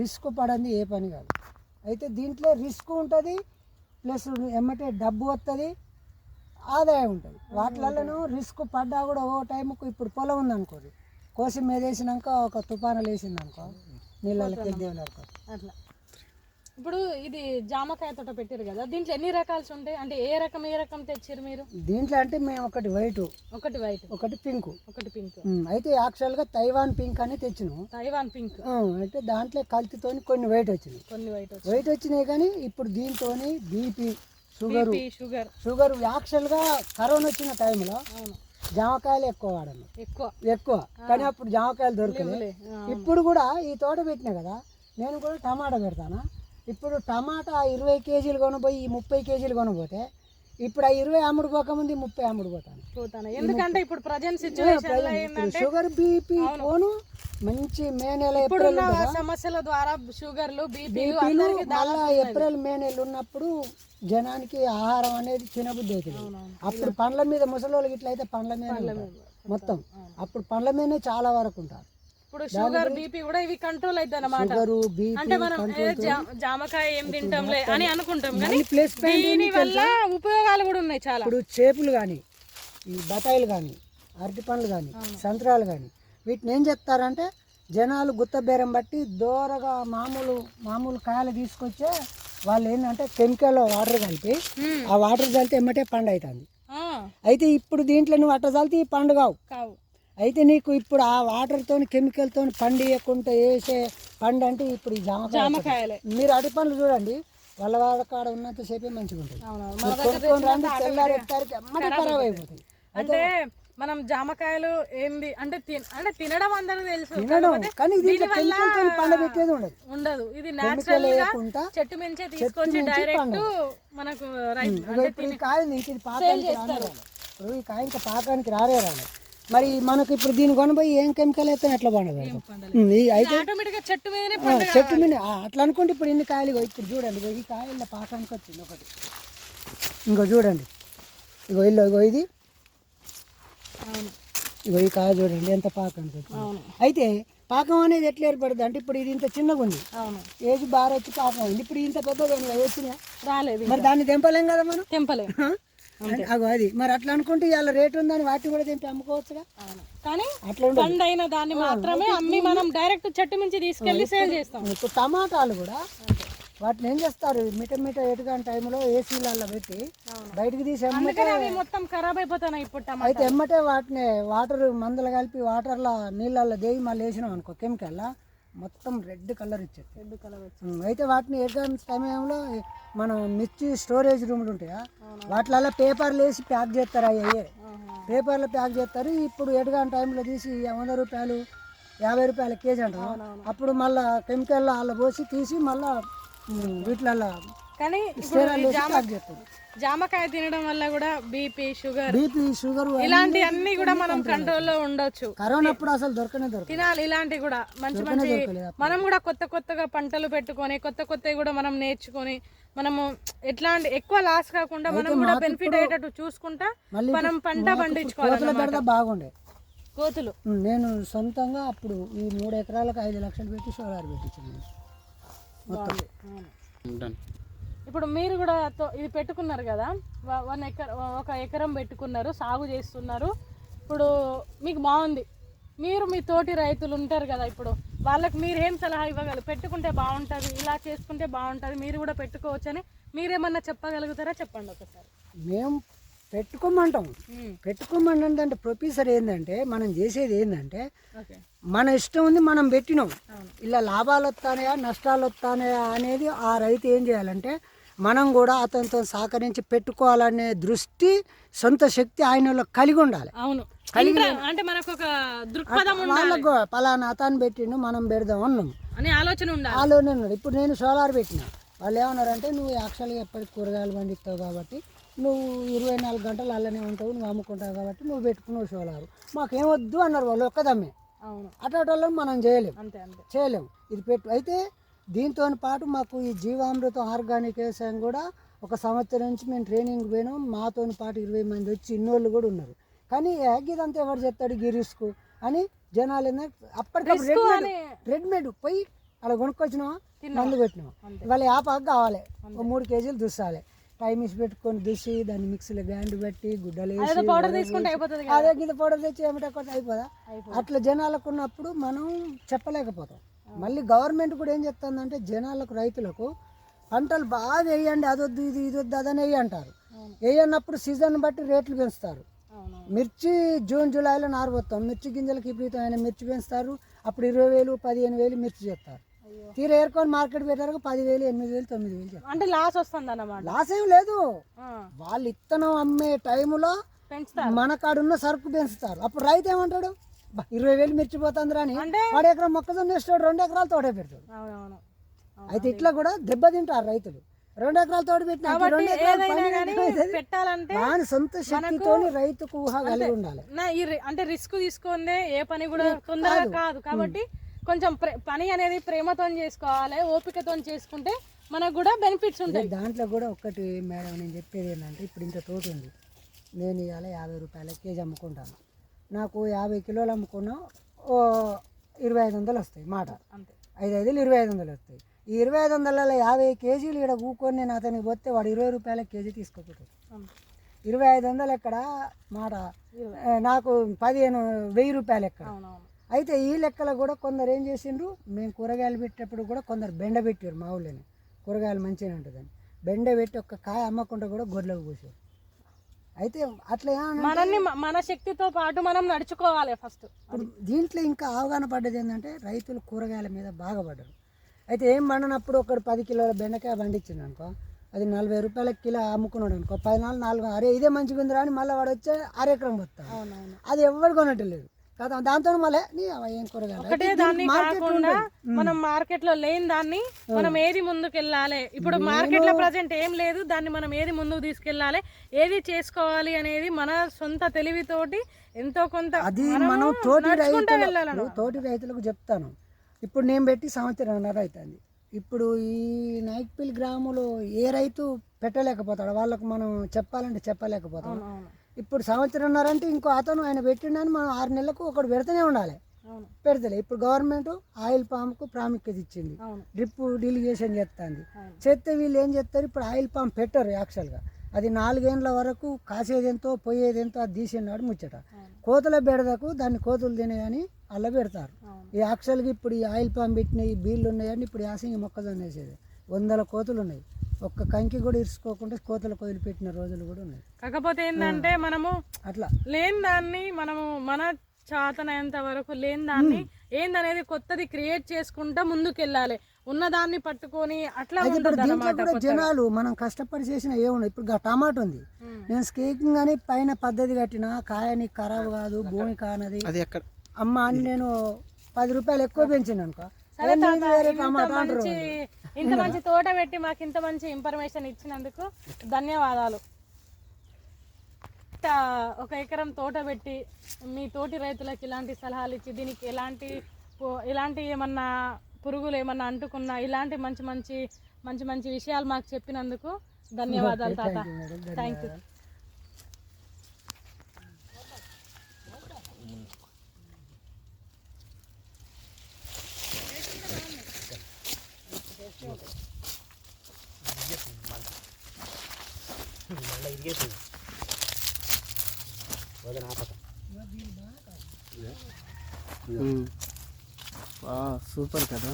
Risk పడంది ఏ పని కాదు. అయితే దీంట్లో రిస్క్ ఉంటుంది ప్లస్ ఎమ్మటే డబ్బు వస్తుంది ఆదాయం ఉంటుంది. వాటిలలోనూ రిస్క్ పడ్డా కూడా ఓ టైంకు ఇప్పుడు పొలం ఉందనుకోండి కోసి మేదేసినాక ఒక తుఫాను వేసింది అనుకో నీళ్ళకి అట్లా. ఇప్పుడు ఇది జామకాయ తోట పెట్టారు కదా దీంట్లో ఎన్ని రకాలు ఉంటాయి? అంటే ఏ రకం ఏ రకం తెచ్చారు మీరు? దీంట్లో అంటే మేము ఒకటి వైట్ ఒకటి వైట్. ఒకటి పింక్. ఒకటి పింక్. అయితే యాక్చువల్గా తైవాన్ పింక్ అని తెచ్చినాం. Taiwan pink. అయితే దాంట్లో కల్తీతోని కొన్ని వైట్ వచ్చినాయి. కొన్ని వైట్ వైట్ వచ్చినాయి కానీ ఇప్పుడు దీంతో బీపీ షుగరు షుగర్. షుగర్ యాక్చువల్గా కరోనా వచ్చిన టైంలో జామకాయలు ఎక్కువ వాడాను. ఎక్కువ. ఎక్కువ. కానీ అప్పుడు జామకాయలు దొరకలేదు ఇప్పుడు కూడా ఈ తోట పెట్టినా కదా నేను కూడా టమాటా పెడతాను? ఇప్పుడు టమాటా ఇరవై కేజీలు కొనబోయి ఈ ముప్పై కేజీలు కొనబోతే ఇప్పుడు ఆ ఇరవై అమ్ముడు పోకముందు ముప్పై అమ్ముడు పోతాను. పోతాను. ఎందుకంటే ఇప్పుడు ప్రజెంట్ సిచ్యువేషన్ షుగర్ బీపీ పోను మంచి మే నెల ఏప్రిల్ సమస్యల ద్వారా షుగర్లు బీపీలు మళ్ళా ఏప్రిల్ మే నెలలు ఉన్నప్పుడు జనానికి ఆహారం అనేది తినబుద్ధి అవుతుంది అప్పుడు పండ్ల మీద ముసలోళ్ళకి ఇట్లా అయితే పండ్ల మీద. మొత్తం అప్పుడు పండ్ల మీదనే చాలా వరకు ఉంటారు. ఇప్పుడు షుగర్ బీపీ కూడా ఇవి కంట్రోల్ అవుతుంది బీపీ అంటే మనం జామకాయ ఏం తింటాంలే అని అనుకుంటాం కానీ దీని వల్ల ఉపయోగాలు కూడా ఉన్నాయి చాలా. ఇప్పుడు చేపులు కానీ ఈ బత్తాయిలు కానీ అరటి పండ్లు కానీ సంత్రాలు కానీ వీటిని ఏం చేస్తారంటే జనాలు గుత్త బేరం బట్టి దూరగా మామూలు మామూలు కాయలు తీసుకొచ్చే వాళ్ళు ఏంటంటే కెమికల్ వాటర్ కలిపి. ఆ వాటర్ చల్లితే ఎమ్మటే పండు అవుతుంది అయితే ఇప్పుడు దీంట్లో నువ్వు అట్ట చల్లితే ఈ పండు కావు. కావు. అయితే నీకు ఇప్పుడు ఆ వాటర్తో కెమికల్తో పండు వేయకుండా వేసే పండు అంటే ఇప్పుడు ఈ జామకాయలే మీరు అరటి పండ్లు చూడండి వాళ్ళ వాళ్ళ కాడ ఉన్నంతసేపే మంచిగా ఉంటుంది. ఖరాబ్ అయిపోతుంది అంటే మనం జామకాయలు ఏంది అంటే తిన- అంటే తినడం అందరికి తెలుసు. కానీ పండబెట్టేది ఉండదు. ఉండదు. ఇది నేచురల్గా వేయకుండా చెట్టు మించే తీసుకొచ్చి డైరెక్ట్ మనకు ఈ కాయ ఇంక పాకానికి రానే రాలేదు. మరి మనకి ఇప్పుడు దీని కొనబోయి ఏం కెమికల్ అయితే ఎట్లా పండగలుగుతాం పండాలి. అయితే చెట్టు మీద అట్లా అనుకుంటే ఇప్పుడు ఇన్ని కాయలు ఇప్పుడు చూడండి ఈ కాయల పాకానికి వచ్చింది ఒకటి. ఇంకో చూడండి. ఇగో ఇల్లు ఇగో ఇది. అవును. ఇగో ఈ కాయ చూడండి ఎంత పాకానికి వచ్చింది. అవును. అయితే పాకం అనేది ఎట్లా ఏర్పడుతుంది అంటే ఇప్పుడు ఇది ఇంత చిన్నగా ఉంది. అవును. ఏజ్ బాగా వచ్చి పాకం ఇప్పుడు ఇంత పెద్దగా వేసినా రాలేదు మరి దాన్ని తెంపలేం కదా మనం? తెంపలే. ఆ? అగో అది. మరి అట్లా అనుకుంటే ఇవాళ రేట్ ఉందని వాటిని కూడా తెంపి అమ్ముకోవచ్చుగా? కానీ అట్లా ఉండదు. పండైన దాన్ని మాత్రమే అమ్మి మనం డైరెక్ట్ చెట్టు నుంచి తీసుకెళ్ళి సేల్ చేస్తాం. ఇప్పుడు టమాటాలు కూడా వాటిని ఏం చేస్తారు? మిట మిట ఎటుగాని టైంలో ఏసీలలో పెట్టి బయటికి తీసి అవి మొత్తం ఖరాబ్ అయిపోతున్నాయి ఇప్పుడు అయితే ఎమ్మటే వాటిని వాటర్ మందులు కలిపి వాటర్లో నీళ్ళల్లో దేవి మళ్ళీ వేసినాం అనుకో కెమికల్ మొత్తం రెడ్ కలర్ ఇచ్చేది. రెడ్ కలర్ అయితే వాటిని ఎగ్జామ్ సమయంలో మనం మిర్చి స్టోరేజ్ రూమ్లు ఉంటాయా? వాటిలలో పేపర్లు వేసి ప్యాక్ చేస్తారు అయ్యే పేపర్లో ప్యాక్ చేస్తారు. ఇప్పుడు ఎటుగాని టైంలో తీసి వంద రూపాయలు యాభై రూపాయల కేజీ అంటారు అప్పుడు మళ్ళా కెమికల్ అలా పోసి తీసి మళ్ళా వీటిలలో కానీ ప్యాక్ చేస్తారు. జామకాయ తినడం వల్ల కూడా బీపీ షుగర్ బీపీ షుగర్ ఇలాంటి అన్ని కూడా మనం కంట్రోల్లో ఉండొచ్చు. కరోనా అప్పుడు అసలు దొరకనే దొరకదు తినాలి ఇలాంటివి కూడా మంచి మంచి మనం కూడా కొత్త కొత్తగా పంటలు పెట్టుకొని కొత్త కొత్తవి కూడా మనం నేర్చుకొని మనము ఎట్లాంటి ఎక్కువ లాస్ కాకుండా మనం కూడా బెనిఫిట్ అయ్యేటట్టు చూసుకుంటా మనం పంట పండించుకోవాలి బాగుండే. కోతులు. నేను సొంతంగా అప్పుడు ఈ మూడు ఎకరాలకు ఐదు లక్షలు పెట్టి సోలార్ పెట్టించాను. మొత్తం. అవును. ఇప్పుడు మీరు కూడా ఇది పెట్టుకున్నారు కదా? వన్ ఎకర్ ఒక ఎకరం పెట్టుకున్నారు సాగు చేస్తున్నారు. ఇప్పుడు మీకు బాగుంది. మీరు మీ తోటి రైతులు ఉంటారు కదా ఇప్పుడు. వాళ్ళకి మీరు ఏం సలహా ఇవ్వగలరు? పెట్టుకుంటే బాగుంటుంది ఇలా చేసుకుంటే బాగుంటుంది మీరు కూడా పెట్టుకోవచ్చని మీరేమన్నా చెప్పగలుగుతారా? చెప్పండి ఒకసారి. మేము పెట్టుకోమంటాం. పెట్టుకోమంటే ప్రొఫెసర్ ఏంటంటే మనం చేసేది ఏంటంటే మన ఇష్టం ఉంది మనం పెట్టినాం. ఇలా లాభాలు వస్తానయా నష్టాలు వస్తానయా అనేది ఆ రైతు ఏం చేయాలంటే మనం కూడా అతనితో సహకరించి పెట్టుకోవాలనే దృష్టి సొంత శక్తి ఆయనలో కలిగి ఉండాలి. అవును. అంటే మనకు ఒక దృక్పథం ఉండాలి. వాళ్ళకు పలానా అతను పెట్టిండు మనం పెడదాం అన్నాం అనే ఆలోచన ఉండాలి. వాళ్ళలోనే ఉన్నాడు ఇప్పుడు నేను సోలార్ పెట్టిన. వాళ్ళు ఏమన్నారంటే నువ్వు యాక్చువల్గా ఎప్పటికి కూరగాయలు పండిస్తావు కాబట్టి నువ్వు ఇరవై నాలుగు గంటలు అలానే ఉంటావు నువ్వు అమ్ముకుంటావు కాబట్టి నువ్వు పెట్టుకున్నావు సోలారు. మాకేం వద్దు అన్నారు వాళ్ళు ఒక్కదమ్మే అవును. అటువంటి మనం చేయలేం. అంతే అంతే. చేయలేం. ఇది పెట్టు. అయితే దీంతో పాటు మాకు ఈ జీవామృతం ఆర్గానిక్ వ్యవసాయం కూడా ఒక సంవత్సరం నుంచి మేము ట్రైనింగ్ పోయినాం. మాతో పాటు ఇరవై మంది వచ్చి ఇన్నోళ్ళు కూడా ఉన్నారు. కానీ ఇదంతా ఎవరు చెప్తాడు గీ రిస్క్ అని జనాలు ఏంటంటే అప్పటికప్పుడు రెడీమేడ్ పోయి అలా కొనుక్కొచ్చినావా తిన్నావా? మందు పెట్టినావా అంతే. ఇవాళ యాపాకు కావాలి. ఒక మూడు కేజీలు దుస్సాలి. టైం ఇసి పెట్టుకొని దుస్సి దాన్ని మిక్సీలో గ్రైండ్ పెట్టి గుడ్డలు అదే గిద్ద పౌడర్ తెచ్చి ఏమిటో అయిపోదా. అట్లా జనాలకు ఉన్నప్పుడు మనం చెప్పలేకపోతాం. మళ్ళీ గవర్నమెంట్ కూడా ఏం చెప్తుందంటే జనాలకు రైతులకు పంటలు బాగా వేయండి అదొద్దు ఇది ఇది వద్దు అదని వేయి అంటారు. వేయన్నప్పుడు సీజన్ బట్టి రేట్లు పెంచుతారు. మిర్చి జూన్ జూలైలో నారబోతాం. మిర్చి గింజలకు విపరీతమైన మిర్చి పెంచుతారు. అప్పుడు ఇరవై వేలు పదిహేను వేలు మిర్చి చేస్తారు. తీర ఏరుకొని మార్కెట్ పెట్టారు పదివేలు ఎనిమిది వేలు తొమ్మిది వేలు అంటే లాస్ వస్తుంది అన్నమాట లాస్ ఏం లేదు. వాళ్ళు ఇత్తనం అమ్మే టైంలో మన కాడున్న సరుకు పెంచుతారు. అప్పుడు రైతు ఏమంటాడు? "బా, ఇరవై వేలు మిర్చి పోతుంది అని అంటే? వాడు ఎకరం మొక్కజొన్న వేస్తాడు రెండు ఎకరాలు తోడే పెడతాడు. అయితే ఇట్లా కూడా దెబ్బతింటారు రైతులు. రెండు ఎకరాలు తోడు పెట్టిన సొంత శక్తితోని రైతుకు ఊహ కలిగి ఉండాలి. అంటే రిస్క్ తీసుకుందే ఏ పని కూడా తొందరగా కాదు. కాబట్టి కొంచెం పని అనేది ప్రేమతో చేసుకోవాలి ఓపికతో చేసుకుంటే మనకు కూడా బెనిఫిట్స్ ఉంటాయి. దాంట్లో కూడా ఒక్కటి మేడం నేను చెప్పేది ఏంటంటే ఇప్పుడు ఇంత తోట ఉంది. నేను ఇవాళ యాభై రూపాయల కేజీ అమ్ముకుంటాను. నాకు యాభై కిలోలు అమ్ముకున్నా ఓ ఇరవై ఐదు వందలు వస్తాయి మాట. అంతే. ఐదు ఐదులు ఇరవై ఐదు వందలు వస్తాయి. ఈ ఇరవై ఐదు వందల యాభై కేజీలు ఇక్కడ కూకొని నేను అతనికి పోతే వాడు ఇరవై రూపాయల కేజీ తీసుకోపోతాడు అంతే. ఇరవై ఐదు వందలు ఎక్కడ మాట? నాకు పదిహేను వెయ్యి రూపాయలు ఎక్కడ? అయితే ఈ లెక్కలో కూడా కొందరు ఏం చేసిండ్రు? మేము కూరగాయలు పెట్టేటప్పుడు కూడా కొందరు బెండ పెట్టారు మా ఊళ్ళోనే. కూరగాయలు మంచిగా ఉంటుందని. బెండ పెట్టి ఒక్క కాయ అమ్మకుండా కూడా గొడ్లకు పోసారు. అయితే అట్లా మనల్ని మన శక్తితో పాటు మనం నడుచుకోవాలి ఫస్ట్. ఇప్పుడు దీంట్లో ఇంకా అవగాహన పడ్డది ఏంటంటే రైతులు కూరగాయల మీద బాగా పడ్డారు అయితే ఏం పండినప్పుడు ఒకడు పది కిలోల బెండకాయ పండించిండు అనుకో అది నలభై రూపాయల కిలో అమ్ముకున్నాడు అనుకో పది నాలుగు నాలుగు అరే ఇదే మంచిగా ఉందిరా అని మళ్ళీ వాడు వచ్చే అరెకరం అవునవును. అది ఎవరు కొనట్లేదు. కదా దాంతో మళ్ళీ ఏం కూరగాయలు. మనం మార్కెట్లో లేని దాన్ని మనం ఏది ముందుకు వెళ్ళాలి ఇప్పుడు మార్కెట్లో ప్రజెంట్ ఏం లేదు దాన్ని మనం ఏది ముందుకు తీసుకెళ్ళాలి? ఏది చేసుకోవాలి అనేది మన సొంత తెలివితోటి ఎంతో కొంత అది మనం తోటి రైతులు. తోటి రైతులకు చెప్తాను. ఇప్పుడు నేను పెట్టి సంవత్సరంన్నర అవుతుంది. ఇప్పుడు ఈ నాయక్పల్లి గ్రామంలో ఏ రైతు పెట్టలేకపోతాడు? వాళ్ళకు మనం చెప్పాలంటే చెప్పలేకపోతాం. ఇప్పుడు సంవత్సరంన్నర అంటే ఇంకో అతను ఆయన పెట్టిండని మనం ఆరు నెలలకు ఒకటి పెడుతూనే ఉండాలి. పెడతలే. ఇప్పుడు గవర్నమెంట్ ఆయిల్ పాంప్కు ప్రాముఖ్యత ఇచ్చింది. డ్రిప్ డిలిగేషన్ చేస్తుంది. చేస్తే వీళ్ళు ఏం చేస్తారు? ఇప్పుడు ఆయిల్ పంప్ పెట్టరు యాక్చువల్గా. అది నాలుగేండ్ల వరకు కాసేదెంతో పోయేదెంతో అది తీసినాడు ముచ్చట. కోతుల బెడదకు దాన్ని కోతులు తినేయని అల్ల పెడతారు. ఈ యాక్చువల్గా ఇప్పుడు ఈ ఆయిల్ పంప్ పెట్టిన ఈ బీళ్ళు ఉన్నాయని ఇప్పుడు యాసింగి మొక్కజొన్న వేసేది. వందల కోతులు ఉన్నాయి. ఒక్క కంకి కూడా ఇరుచుకోకుండా కోతుల కోయిలు పెట్టిన రోజులు కూడా ఉన్నాయి. కాకపోతే ఏంటంటే మనము అట్లా. లేని దాన్ని మనము మన చాతనైనంత వరకు లేని దాన్ని ఏందనేది కొత్తది క్రియేట్ చేసుకుంటా ముందుకు వెళ్ళాలి ఉన్న దాన్ని పట్టుకొని అట్లా జనాలు మనం కష్టపడి చేసిన ఏమున్నాయి? ఇప్పుడు టమాటా ఉంది. నేను స్కేకింగ్ అని పైన పద్ధతి కట్టిన కాయని ఖరాబ్ కాదు భూమి కానది. అది ఎక్కడ? అమ్మ అని నేను పది రూపాయలు ఎక్కువ పెంచిన అనుకో వేరే టమాటా అంటారు ఇంత మంచి తోట పెట్టి మాకు ఇంత మంచి ఇన్ఫర్మేషన్ ఇచ్చినందుకు ధన్యవాదాలు. ఒక ఎకరం తోట పెట్టి మీ తోటి రైతులకు ఇలాంటి సలహాలు ఇచ్చి దీనికి ఎలాంటి ఎలాంటి ఏమన్నా పురుగులు ఏమన్నా అంటుకున్నా ఇలాంటి మంచి మంచి మంచి మంచి విషయాలు మాకు చెప్పినందుకు ధన్యవాదాలు తాత. Thank you, madam. Thank you super కదా